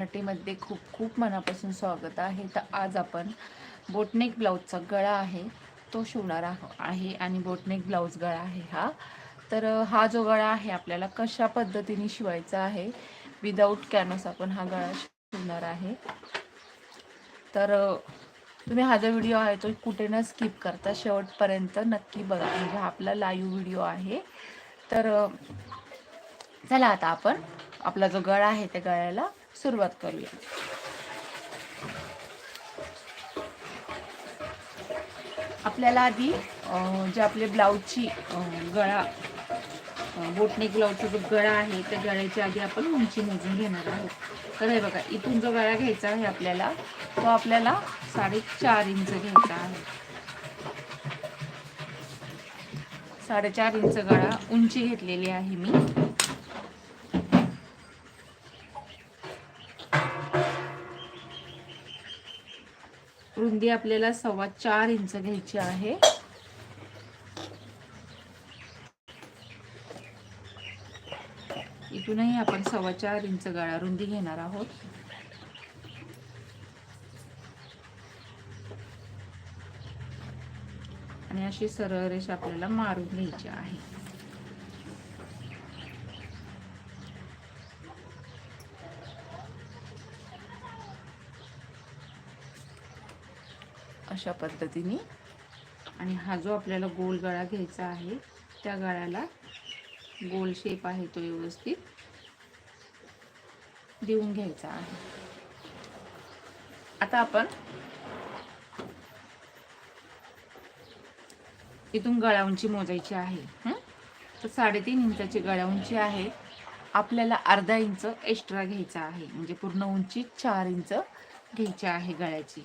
मराठीमध्ये खूप खूप मनापासून स्वागत आहे. तर आज आपण बोटनेक ब्लाऊजचा गळा आहे तो शिवणार आहो- आहे आणि बोटनेक ब्लाऊज गळा आहे हा. तर हा जो गळा आहे आपल्याला कशा पद्धतीने शिवायचा आहे विदाऊट कॅनस आपण हा गळा शिवणार आहे. तर तुम्ही हा जो व्हिडिओ आहे तो कुठे न स्किप करता शेवटपर्यंत नक्की बघा. म्हणजे हा आपला लाईव्ह व्हिडिओ आहे. तर चला आता आपण आपला जो गळा आहे त्या गळ्याला सुरुवात करूया. आपल्याला आधी जे आपले ब्लाऊजची गळा बोटने बोटनेक ब्लाऊजचा जो गळा आहे त्या गळ्याची आधी आपण उंची मोजून घेणार आहोत. तर हे बघा इथून जो गळा घ्यायचा आहे आपल्याला तो आपल्याला साडेचार इंच घ्यायचा आहे. साडेचार इंच गळा उंची घेतलेली आहे मी. रुंदी आपल्याला सव्वा चार इंच घ्यायची आहे. इथूनही आपण सव्वा चार इंच गळा रुंदी घेणार आहोत. आणि अशी सरळ रेषा आपल्याला मारून घ्यायची आहे. अशा पद्धतीने. आणि हा जो आपल्याला गोल गळा घ्यायचा आहे त्या गळ्याला गोल शेप आहे तो व्यवस्थित देऊन घ्यायचा आहे. आता आपण इथून गळा उंची मोजायची आहे. तर साडेतीन इंचाची गळा उंची आहे. आपल्याला अर्धा इंच एक्स्ट्रा घ्यायचा आहे. म्हणजे पूर्ण उंची चार इंच घ्यायची आहे गळ्याची.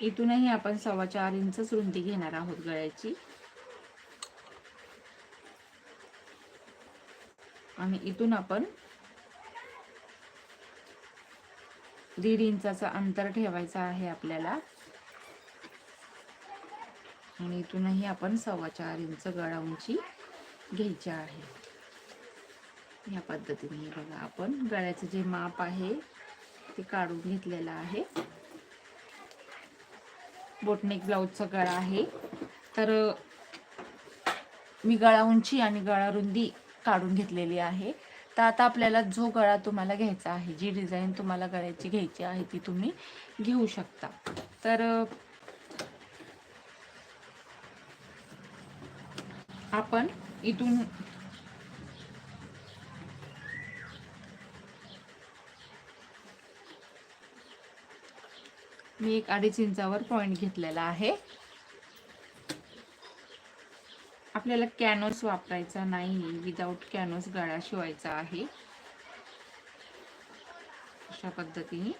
इथूनही आपण सव्वा चार इंचच रुंदी घेणार आहोत गळ्याची. आणि इथून आपण दीड इंचाचं अंतर ठेवायचं आहे आपल्याला. आणि इथूनही आपण सव्वा चार इंच गळा उंची घ्यायची आहे. या पद्धतीने बघा आपण गळ्याचं जे माप आहे ते काढून घेतलेलं आहे. बोटनेक ब्लाऊजचा गळा आहे. तर मी गळा उंची आणि गळा रुंदी काढून घेतलेली आहे. तर आता आपल्याला जो गळा तुम्हाला घ्यायचा आहे जी डिझाईन तुम्हाला गळ्याची घ्यायची आहे ती तुम्ही घेऊ शकता. तर आपण इथून मी एक अडीच इंचावर पॉइंट घेतलेला आहे. आपल्याला कॅनोस वापरायचा नाही विदाऊट कॅनोस गळा शिवायचा आहे. अशा पद्धतीने.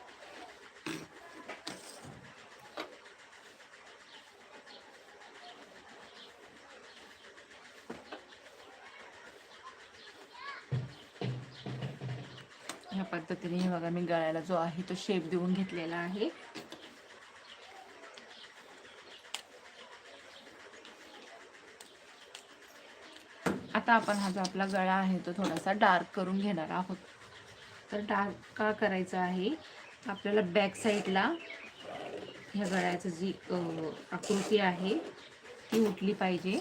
ह्या पद्धतीने बघा मी गळ्याला जो आहे तो शेप देऊन घेतलेला आहे. आता आपण हा जो आपला गळा आहे तो थोडासा डार्क करून घेणार आहोत. तर डार्क का करायचा आहे? आपल्याला बॅक साईडला ह्या गळ्याचं जी आकृती आहे ती उठली पाहिजे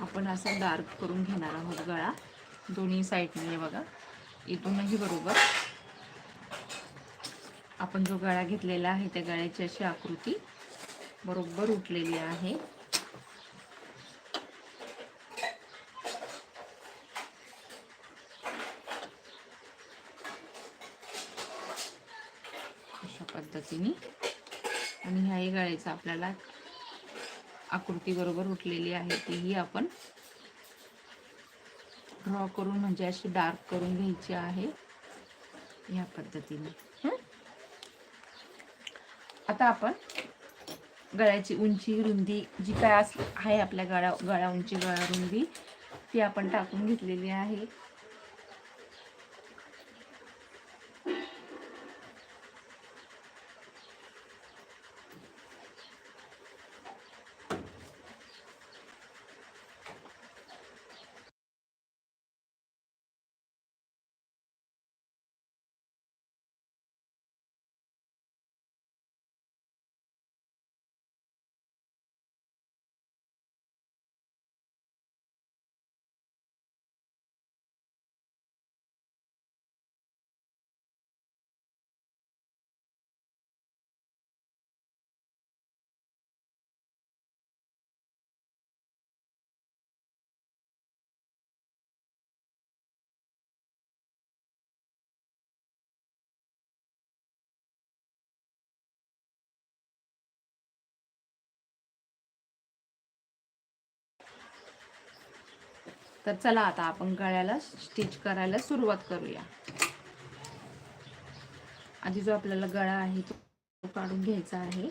आपण असं डार्क करून घेणार आहोत गळा. दोन्ही साईडने बघा. इथूनही बरोबर. आपण जो गळा घेतलेला आहे त्या गळ्याची अशी आकृती बरोबर उठलेली आहे. अशा पद्धतीने. आणि ह्याही गळ्याचा आपल्याला आकृती बरोबर उठलेली आहे तीही आपण ड्रॉ करून म्हणजे अशी डार्क करून घ्यायची आहे. या पद्धतीने. आता आपण गळ्याची उंची रुंदी जी काय अस आहे आपल्या गळा गळा उंची गळा रुंदी ती आपण टाकून घेतलेली आहे. तर चला आता आपण गळ्याला स्टिच करायला सुरुवात करूया. आधी जो आपल्याला गळा आहे तो काढून घ्यायचा आहे.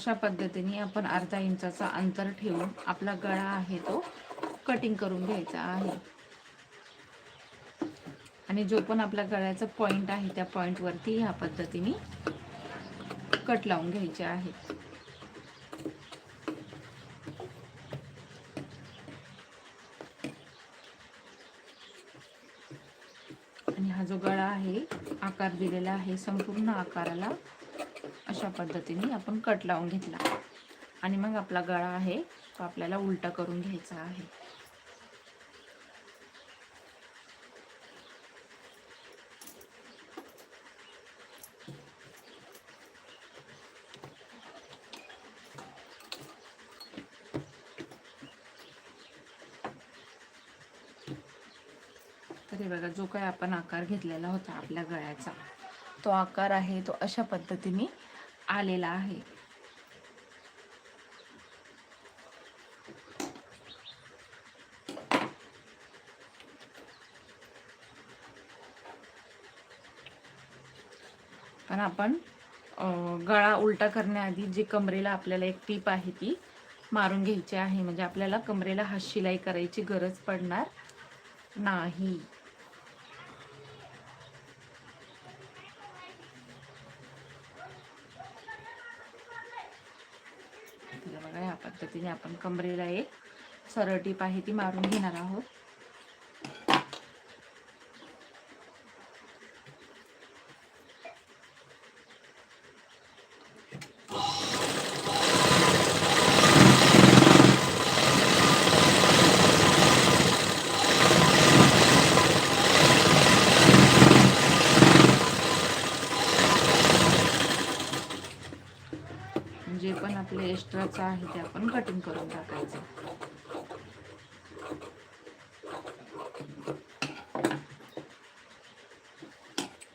अशा पद्धतीने आपण अर्धा इंचाचा अंतर ठेवून आपला गळा आहे तो कटिंग करून घ्यायचा आहे. आणि जो पण आपल्या गळ्याचा पॉइंट आहे त्या पॉइंट वरती ह्या पद्धतीने कट लावून घ्यायचे आहे. आणि हा जो गळा आहे आकार दिलेला आहे संपूर्ण आकाराला अशा पद्धतीने आपण कट लावून घेतला. आणि मग आपला गळा आहे तो आपल्याला उलटा करून घ्यायचा आहे. तर हे बघा जो काही आपण आकार घेतलेला होता आपल्या गळ्याचा. तो आकार आहे तो अशा पद्धतीने आलेला आहे. पण आपण गळा उलटा करण्याआधी जी कमरेला आपल्याला एक टीप आहे ती मारून घ्यायची आहे. म्हणजे आपल्याला कमरेला हात शिलाई करायची गरज पडणार नाही. तर पद्धतीने आपण कमरेला एक सरळ टीप आहे ती मारून घेणार आहोत जे पण आपले आहे ते आपण कटिंग करून टाकायचं.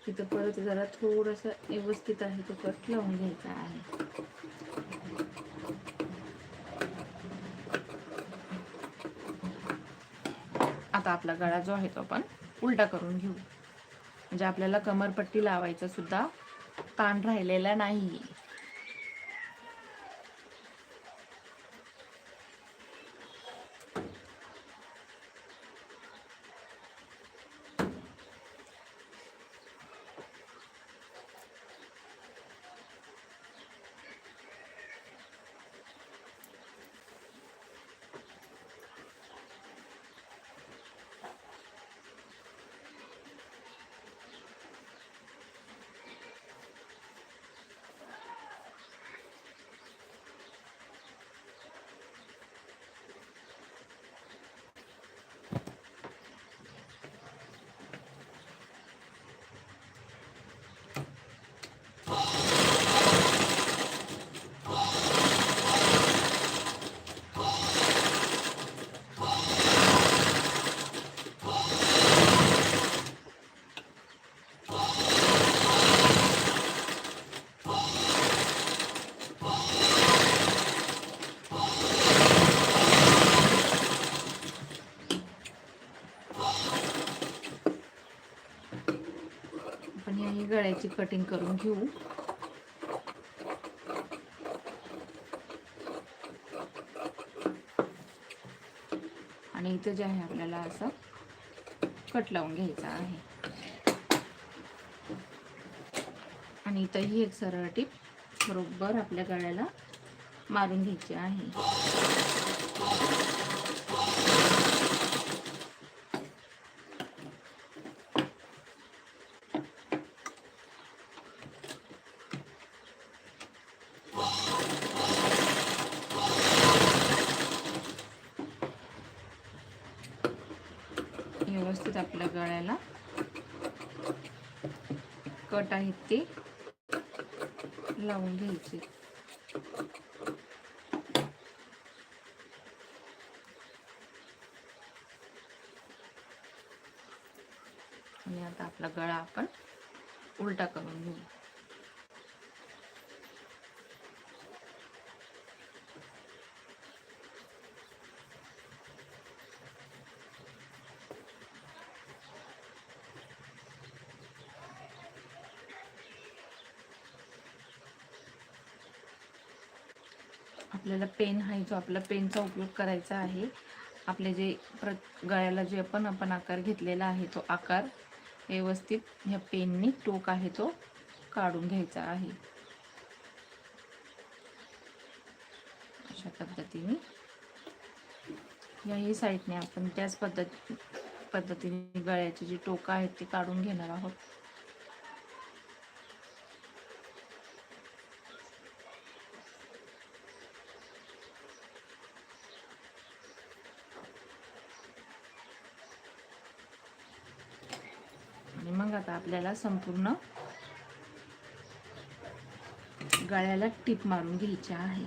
तिथं परत जरा थोडस व्यवस्थित आहे तो कट लावून घ्यायचा आहे. आता आपला गळा जो आहे तो आपण उलटा करून घेऊ. म्हणजे आपल्याला कमरपट्टी लावायचा सुद्धा ताण राहिलेला नाही. याची कटिंग करून घेऊ. आणि इथं जे आहे आपल्याला असं कट लावून घ्यायचा आहे. आणि इथं ही एक सरळ टीप बरोबर आपल्या गळ्याला मारून घ्यायची आहे. व्यवस्थित आपल्या गळ्याला. कट आहेत ते. लावून घ्यायचे. आणि आता आपला गळा आपण उलटा करू. आपल्याला पेन आहे जो आपला पेनचा उपयोग करायचा आहे. आपले जे प्र गळ्याला जे पण आपण आकार घेतलेला आहे तो आकार व्यवस्थित ह्या पेननी टोक आहे तो काढून घ्यायचा आहे. अशा पद्धतीने. याही साईडने आपण त्याच पद्धती पद्धतीने गळ्याचे जे टोकं आहेत ते काढून घेणार आहोत आणि मग आता आपल्याला संपूर्ण गळ्याला टीप मारून घ्यायची आहे.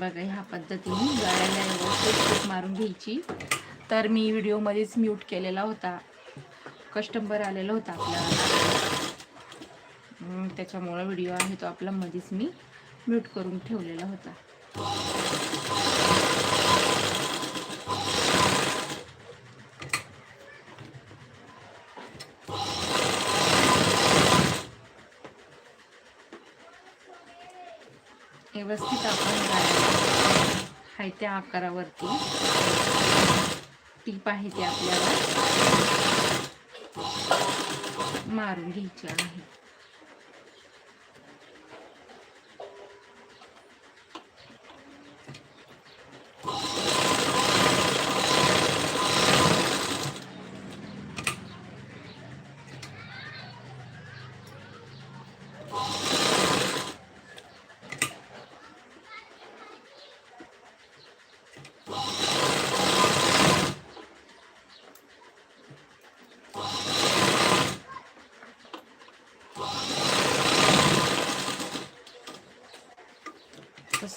बघा ह्या पद्धतीने गळ्याला व्यवस्थित मारून घ्यायची. तर मी व्हिडिओमध्येच म्यूट केलेला होता. कस्टमर आलेला होता आपला. त्याच्यामुळं व्हिडिओ आहे तो आपला मध्येच मी म्यूट करून ठेवलेला होता. व्यवस्थित आपण गळ्याला आहे त्या आकारावरती. टीप आहे ती आपल्याला. मारून घ्यायची आहे.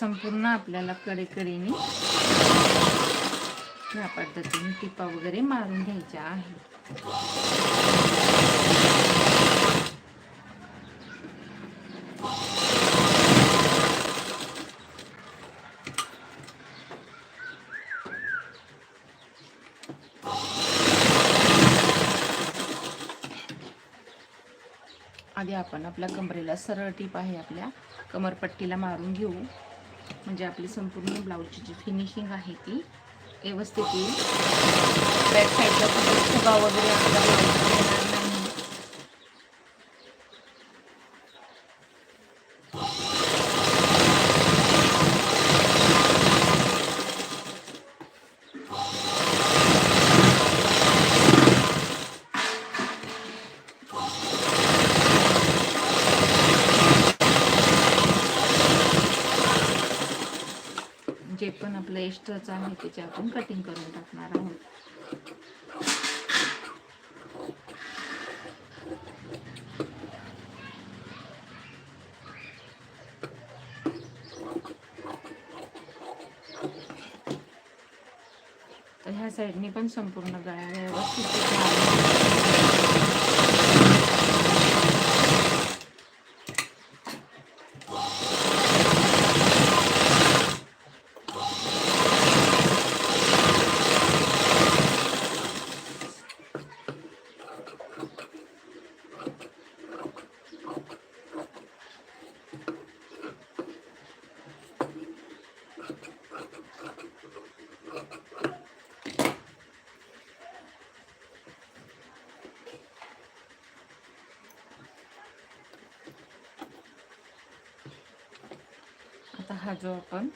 संपूर्ण आपल्याला कडेकडेने या पद्धतीने टिपा वगैरे मारून घ्यायच्या आहेत. आधी आपण आपल्या कमरेला सरळ टीप आहे आपल्या कमरपट्टीला मारून घेऊ. म्हणजे आपली संपूर्ण ब्लाऊजची जी फिनिशिंग आहे ती व्यवस्थित येईल. बॅक साईडला कुठे फुगा वगैरे आपल्या ब्लाऊजला येणार नाही जे पण आपलं एक्स्ट्राच आहे त्याची आपण कटिंग करून टाकणार आहोत. तर ह्या साईडने पण संपूर्ण गळ्या व्यवस्थित आता हा जो आपण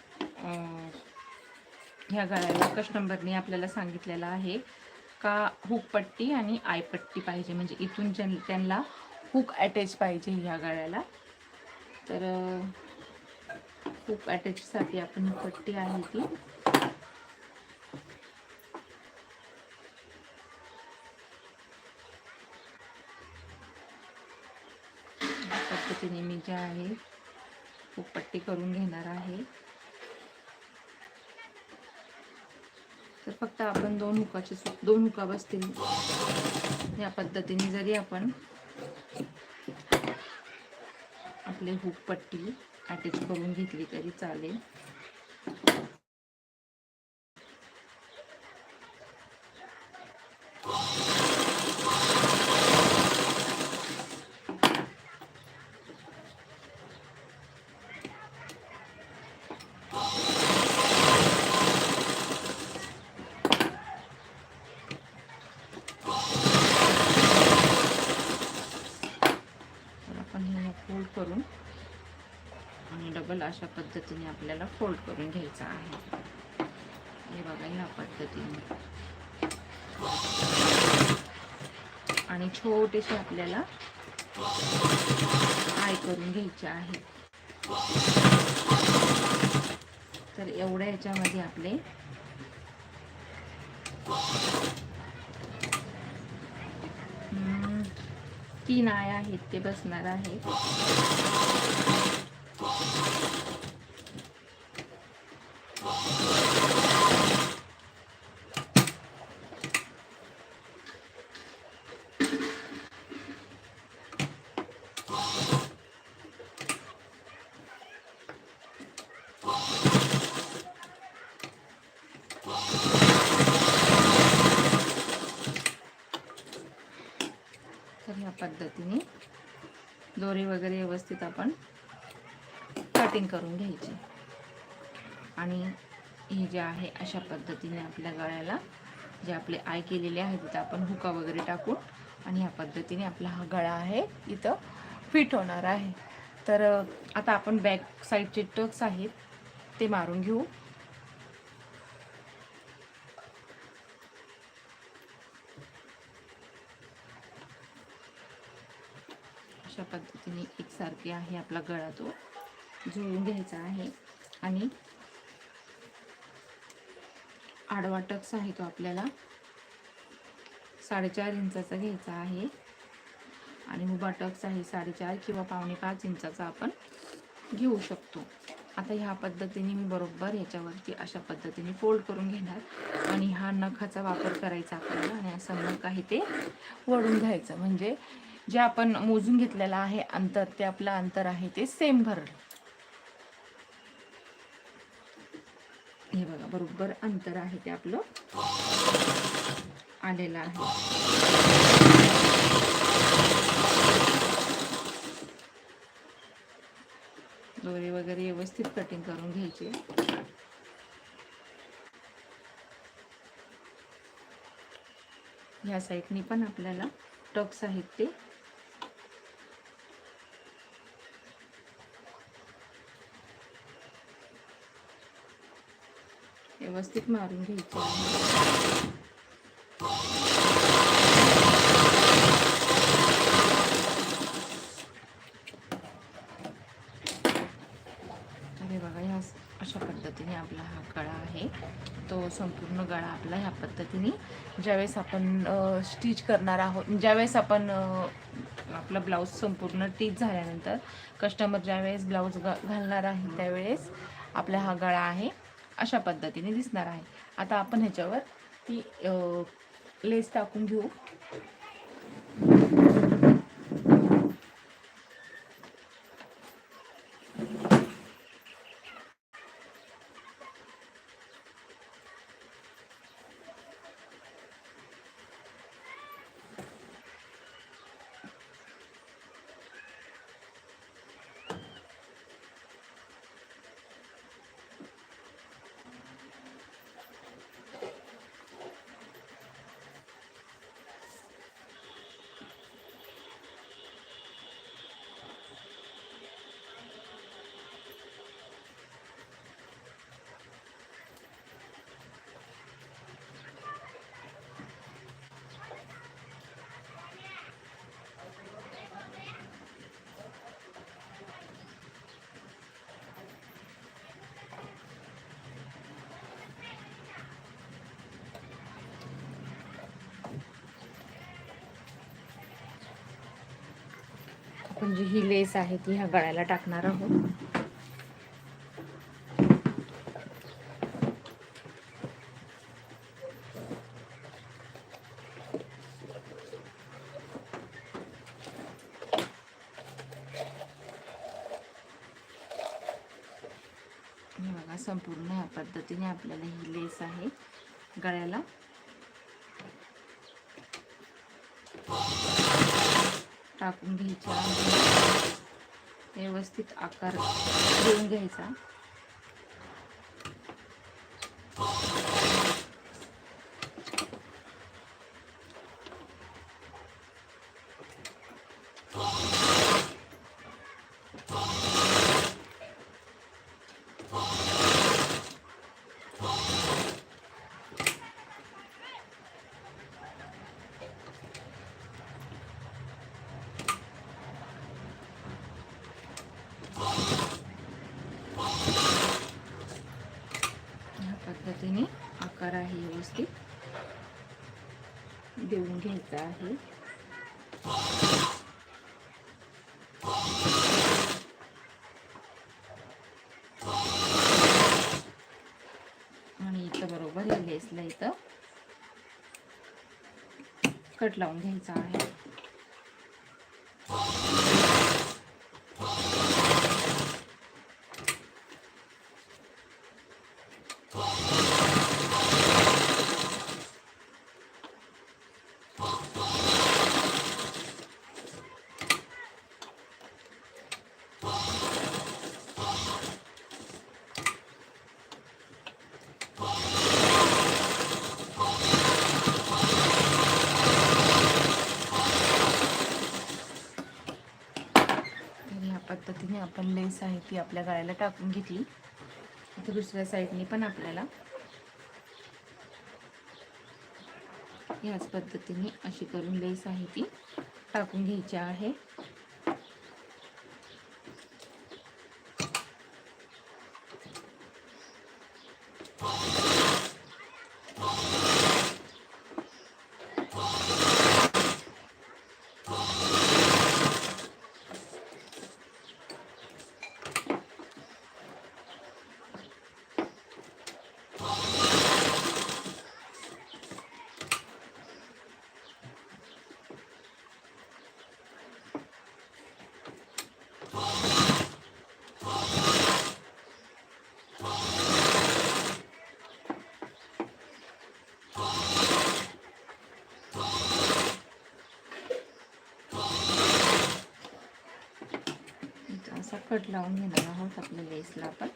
ह्या गळ्याला कस्टमरने आपल्याला सांगितलेला आहे का हुक पट्टी आणि आयपट्टी पाहिजे. म्हणजे इथून ज्यां त्यांना हुक अटॅच पाहिजे ह्या गळ्याला तर हुक अटॅचसाठी आपण ही पट्टी आहे ती या पद्धतीने मी जे आहे हुक पट्टी करून घेणार आहे. तर फक्त आपण दोन हुकाचे दोन हुका बसतील. या पद्धतीने जरी आपण आपले हुक पट्टी अटॅच करून घेतली तरी चालेल तर आपण हे फोल्ड करून आणि डबल अशा पद्धतीने आपल्याला फोल्ड करून घ्यायचा आहे. हे बघा ह्या पद्धतीने. आणि छोटेसे आपल्याला आय करून घ्यायचे आहे. तर एवढ्या याच्यामध्ये आपले तीन आय आहेत ते बसणार आहे तर ह्या पद्धतीने दोरी वगैरे व्यवस्थित आपण कटिंग करून घ्यायची. आणि हे जे आहे अशा पद्धतीने आपल्या गळ्याला जे आपले आय केलेले आहे तिथं आपण हुका वगैरे टाकून आणि ह्या पद्धतीने आपला हा गळा आहे इथं फिट होणार आहे. तर आता आपण बॅक साईडचे टक्स आहेत ते मारून घेऊ अशा पद्धतीने एकसारखे आहे आपला गळा तो. जुळून घ्यायचा आहे. आणि आडवा टक्स आहे तो आपल्याला. साडेचार इंचाचा घ्यायचा आहे. आणि उभा टक्स आहे साडेचार किंवा पावणे पाच इंचाचा आपण घेऊ शकतो. आता ह्या पद्धतीने मी बरोबर याच्यावरती अशा पद्धतीने फोल्ड करून घेणार. आणि हा नखाचा वापर करायचा आपल्याला आणि असं नख आहे ते वळून घ्यायचं. म्हणजे जे आपण मोजून घेतलेलं आहे अंतर ते आपलं अंतर आहे ते सेम भरलं. हे बघा बरोबर अंतर आहे ते आपलं. आलेलं आहे. दोरे वगैरे व्यवस्थित कटिंग करून घ्यायचे. ह्या साईडनी पण आपल्याला टक्स आहेत ते. व्यवस्थित मारून घ्यायचे. अरे बघा ह्या अशा पद्धतीने आपला हा गळा आहे. तो संपूर्ण गळा आपला ह्या पद्धतीने. ज्यावेळेस आपण स्टिच करणार आहोत ज्यावेळेस आपण आपला ब्लाऊज संपूर्ण टीच झाल्यानंतर कस्टमर ज्यावेळेस ब्लाऊज घालणार आहे त्यावेळेस आपला हा गळा आहे. अशा पद्धतीने दिसणार आहे. आता आपण ह्याच्यावर ती लेस टाकून घेऊ. आपण जी ही लेस आहे ती ह्या गळ्याला टाकणार आहोत. बघा संपूर्ण ह्या पद्धतीने आपल्याला ही लेस आहे गळ्याला टाकून घ्यायच्या व्यवस्थित आकार देऊन घ्यायचा. ह्या पद्धतीने आकार आहे व्यवस्थित. देऊन घ्यायचा आहे. आणि इथं बरोबर या लेसला इथं कट लावून घ्यायचा आहे तर ह्या पद्धतीने आपण लेस आहे ती आपल्या गळ्याला टाकून घेतली. आता दुसऱ्या साईडने पण आपल्याला ह्याच पद्धतीने अशी करून लेस आहे ती टाकून घ्यायची आहे असा कट लावून घेणार आहोत आपल्या लेसला आपण.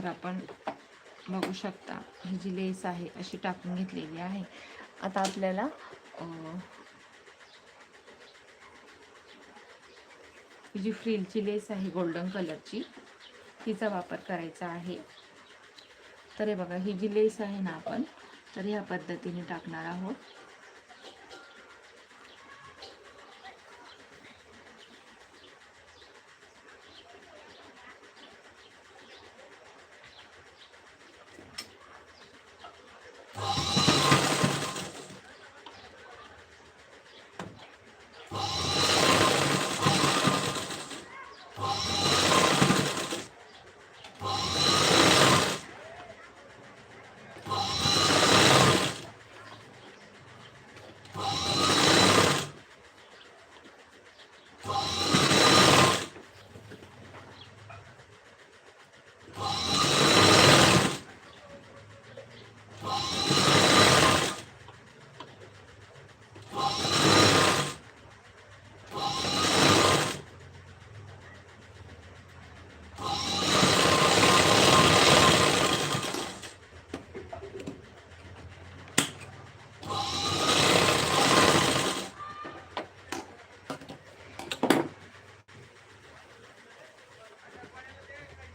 तर आपण बघू शकता ही जी लेस आहे अशी टाकून घेतलेली आहे. आता आपल्याला ही जी फ्रिलची लेस आहे गोल्डन कलरची तिचा वापर करायचा आहे. तर हे बघा ही जी लेस आहे ना आपण तर ह्या पद्धतीने टाकणार आहोत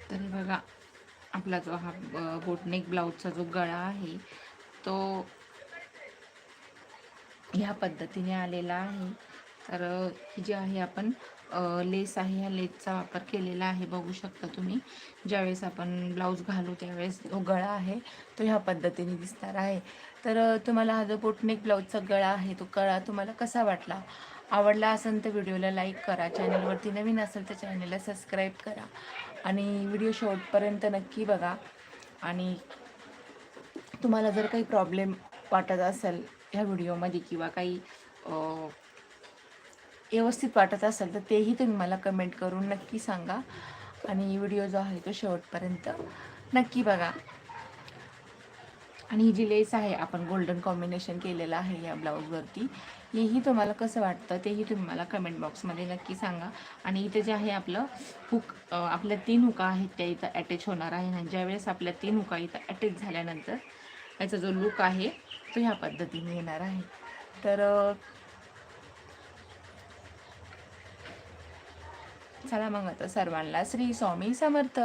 तर हे बघा आपला जो हा बोटनेक ब्लाऊजचा जो गळा आहे तो ह्या पद्धतीने आलेला आहे. तर ही जी आहे आपण लेस आहे ह्या लेसचा वापर केलेला आहे. बघू शकता तुम्ही ज्यावेळेस आपण ब्लाऊज घालू त्यावेळेस जो गळा आहे तो ह्या पद्धतीने दिसणार आहे. तर तुम्हाला हा जो बोटनेक ब्लाऊजचा गळा आहे तो गळा तुम्हाला कसा वाटला? आवडला असेल तर व्हिडिओला लाईक करा. चॅनलवरती नवीन असेल तर चॅनलला सबस्क्राईब करा. आणि व्हिडिओ शेवटपर्यंत नक्की बघा. आणि तुम्हाला जर काही प्रॉब्लेम वाटत असेल ह्या व्हिडिओमध्ये किंवा काही व्यवस्थित वाटत असेल तर तेही तुम्ही मला कमेंट करून नक्की सांगा. आणि व्हिडिओ जो आहे तो शेवटपर्यंत नक्की बघा. आणि ही जी लेस आहे आपण गोल्डन कॉम्बिनेशन केलेलं आहे या ब्लाऊजवरती हेही तुम्हाला कसं वाटतं तेही तुम्ही मला कमेंट बॉक्समध्ये नक्की सांगा. आणि इथे जे आहे आपलं हुक आपल्या तीन हुका आहेत त्या इथं अटॅच होणार आहे. आणि ज्यावेळेस आपल्या तीन हुका इथं अटॅच झाल्यानंतर याचा जो लुक आहे तो ह्या पद्धतीने येणार आहे. तर चला मग आता सर्वांना श्री स्वामी समर्थ.